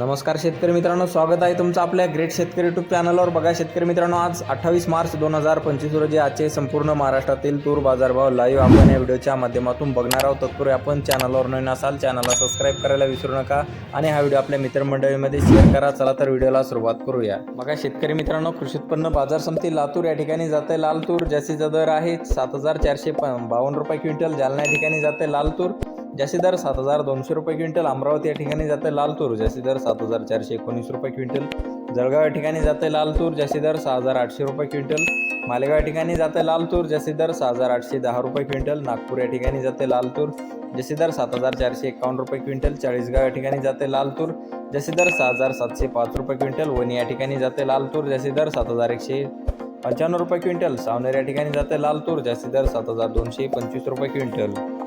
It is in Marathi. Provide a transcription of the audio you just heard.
नमस्कार शेतकरी मित्रांनो स्वागत आहे तुमचं आपल्या ग्रेट शेतकरी यूट्यूब चॅनलवर बघा शेतकरी मित्रांनो आज अठ्ठावीस मार्च दोन हजार पंचवीस रोजी आजचे संपूर्ण महाराष्ट्रातील तूर बाजारभाव लाईव्ह आपण या व्हिडिओच्या माध्यमातून बघणार आहोत. तत्पूर्वी आपण चॅनलवर नवीन असाल चॅनलला सबस्क्राईब करायला विसरू नका आणि हा व्हिडिओ आपल्या मित्रमंडळीमध्ये शेअर करा. चला तर व्हिडिओला सुरुवात करूया. बघा शेतकरी मित्रांनो कृषी उत्पन्न बाजार समिती लातूर या ठिकाणी जाते. लाल तूर जास्तीचा दर आहे सात हजार चारशे प- बावन्न रुपये क्विंटल. जालना या ठिकाणी जाते लाल तूर. जास्ती दर सात हजार दोनशे रुपये क्विंटल अमरावती या ठिकाणी जाते लाल तूर दर सात हजार चारशे एकोणीस रुपये क्विंटल. जळगाव या ठिकाणी जाते लाल तूर दर सहा हजार आठशे रुपये क्विंटल. मालेगाव या ठिकाणी जाते लाल तूर दर सहा हजार आठशे दहा रुपये क्विंटल. नागपूर या ठिकाणी जाते लाल तूर दर सात हजार चारशे एकावन्न रुपये क्विंटल. चाळीसगाव या ठिकाणी जाते लाल तूर दर सहा हजार सातशे पाच रुपये क्विंटल. वणी या ठिकाणी जाते लाल तूर दर सात हजार एकशे पंच्याण्णव रुपये क्विंटल. सावनेर या ठिकाणी जाते लाल तूर दर सात हजार दोनशे पंचवीस रुपये क्विंटल.